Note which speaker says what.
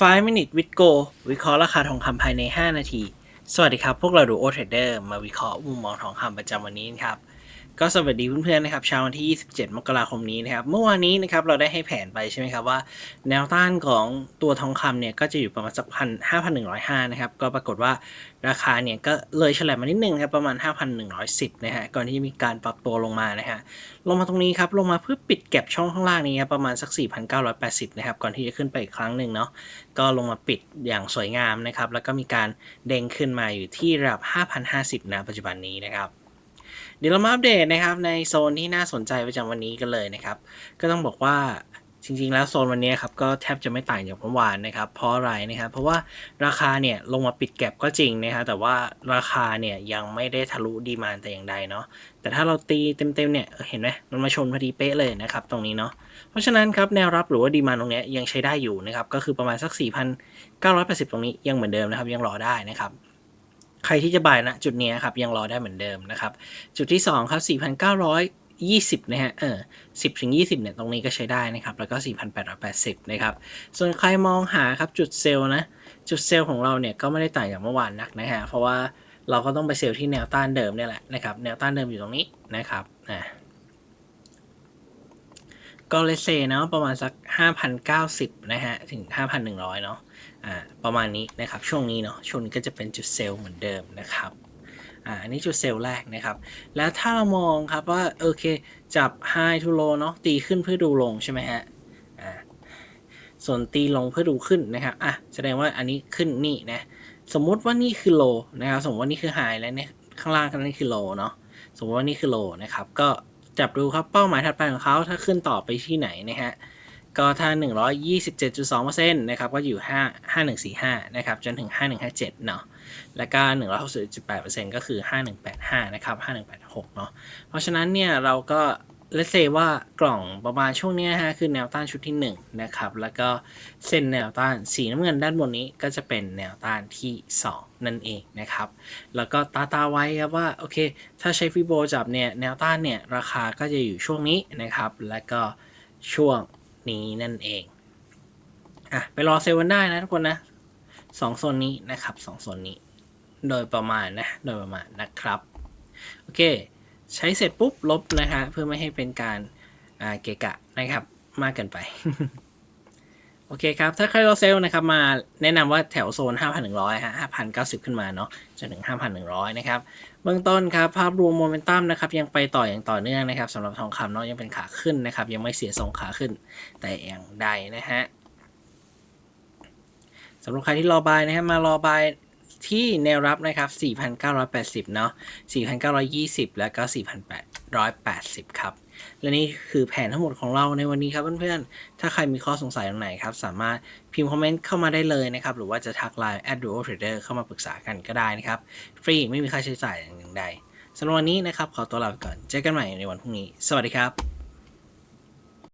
Speaker 1: 5 minute with go วิเคราะห์ราคาทองคำภายใน 5 นาที สวัสดีครับ พวกเราดูโอเทรดเดอร์มาวิเคราะห์มุมมองทองคำประจำวันนี้ครับ ก็สวัสดีเพื่อนๆนะครับเช้าวันที่ 27 มกราคมนี้นะครับ เมื่อวานนี้นะครับเราได้ให้แผนไปใช่ไหมครับว่า แนวต้านของตัวทองคำเนี่ยก็จะอยู่ประมาณสักพันห้าพันหนึ่งร้อยห้านะครับ ก็ปรากฏว่าราคาเนี่ยก็เลยเฉลับมานิดนึงครับประมาณ 5,110 นะฮะก่อนที่จะมีการปรับตัวลงมานะฮะลงมาตรงนี้ครับลงมาเพื่อปิดแก็บช่องข้างล่างนี้ครับประมาณสัก 4,980 นะครับก่อนที่จะขึ้นไปอีกครั้งหนึ่งเนาะก็ลงมาปิดอย่างสวยงามนะครับแล้วก็มีการเด้งขึ้นมาอยู่ที่ระดับ5,050นะปัจจุบันนี้นะครับ เดี๋ยวเรามาอัปเดตนะครับในโซนที่น่าสนใจประจำวันนี้กันเลยนะครับ ก็ต้องบอกว่าจริงๆ แล้วโซนวันนี้ครับก็แทบจะไม่ต่างจากเมื่อวานนะครับ เพราะอะไรนะครับ เพราะว่าราคาเนี่ยลงมาปิดแก็บก็จริงนะครับแต่ว่าราคาเนี่ยยังไม่ได้ทะลุดีมานแต่อย่างใดเนาะแต่ถ้าเราตีเต็มๆเนี่ยเออเห็นไหมมันมาชนพอดีเป๊ะเลยนะครับตรงนี้เนาะเพราะฉะนั้นครับแนวรับหรือว่าดีมานตรงเนี้ยยังใช้ได้อยู่นะครับก็คือประมาณสัก 4,980 ตรงนี้ยังเหมือนเดิมนะครับยังรอได้นะครับ ใครที่จะบายนะจุดนี้ครับยังรอได้เหมือนเดิมนะครับ จุดที่ 2 ครับ 4,920 นะฮะเออ10ถึง20เนี่ยตรงนี้ก็ใช้ได้นะครับ แล้วก็ 4,880 นะครับ ส่วนใครมองหาครับจุดเซลล์นะ จุดเซลล์ของเราเนี่ยก็ไม่ได้ต่างจากเมื่อวานนักนะฮะเพราะว่าเราก็ต้องไปเซลล์ที่แนวต้านเดิมเนี่ยแหละนะครับแนวต้านเดิมอยู่ตรงนี้นะครับอ่า ก็เลเซเนาะประมาณสัก 5,090 นะฮะ ถึง 5,100 เนาะอ่าประมาณนี้นะครับ ช่วงนี้เนาะช่วงนี้ก็จะเป็นจุดเซลล์เหมือนเดิมนะครับอ่าอันนี้จุดเซลล์แรกนะครับ แล้วถ้าเรามองครับว่า โอเค จับ high to low เนาะตีขึ้นเพื่อดูลงใช่ไหมฮะอ่าส่วนตีลงเพื่อดูขึ้นนะครับอะแสดงว่าอันนี้ขึ้นนี่นะสมมุติว่านี่คือ low นะครับ สมมติว่านี่คือ high แล้วเนี่ยข้างล่างกันนี่คือ low เนาะสมมติว่านี่คือ low นะครับก็ จับดูครับเป้าหมายถัดไปของเขาถ้าขึ้นต่อไปที่ไหนนะฮะก็ถ้า 127.2%นะครับก็อยู่ 5 5145 นะครับ จนถึง 5157 เนาะแล้วก็ 160.8%ก็คือ 5185 นะครับ 5186 เนาะเพราะฉะนั้นเนี่ยเราก็ เลเซว่ากล่องประมาณช่วงนี้ฮะคือแนวต้านชุดที่1นะครับแล้วก็เส้นแนวต้านสีน้ำเงินด้านบนนี้ก็จะเป็นแนวต้านที่ 2 นั่นเองนะครับ แล้วก็ตาตาไว้ครับว่าโอเค ถ้าใช้ฟิโบจับเนี่ยแนวต้านเนี่ยราคาก็จะอยู่ช่วงนี้นะครับ แล้วก็ช่วงนี้นั่นเองอะไปรอเซลล์กันได้นะทุกคนนะสองโซนนี้นะครับสองโซนนี้ โดยประมาณนะโดยประมาณนะครับโอเค ใช้เสร็จปุ๊บลบนะคะเพื่อไม่ให้เป็นการอ่าเกะกะนะครับมากเกินไป โอเคครับ ถ้าใครรอเซลล์นะครับมาแนะนำว่าแถวโซน 5,100 ฮะ 5,090 ขึ้นมาเนาะจนถึง 5,100 นะครับ เบื้องต้นครับ ภาพรวมโมเมนตัมนะครับ ยังไปต่ออย่างต่อเนื่องนะครับสำหรับทองคำเนาะยังเป็นขาขึ้นนะครับ ยังไม่เสียทรงขาขึ้น แต่อย่างใดนะฮะสำหรับใครที่รอบายนะฮะมารอบาย ที่แนวรับนะครับ 4,980 เนาะ 4,920 แล้วก็ 4,880 ครับ และนี่คือแผนทั้งหมดของเราในวันนี้ครับเพื่อนๆ ถ้าใครมีข้อสงสัยตรงไหนครับ สามารถพิมพ์คอมเมนต์เข้ามาได้เลยนะครับ หรือว่าจะทักไลน์ at duo trader เข้ามาปรึกษากันก็ได้นะครับ ฟรีไม่มีค่าใช้จ่ายอย่างใดสำหรับวันนี้นะครับ ขอตัวลาไปก่อน เจอกันใหม่ในวันพรุ่งนี้ สวัสดีครับ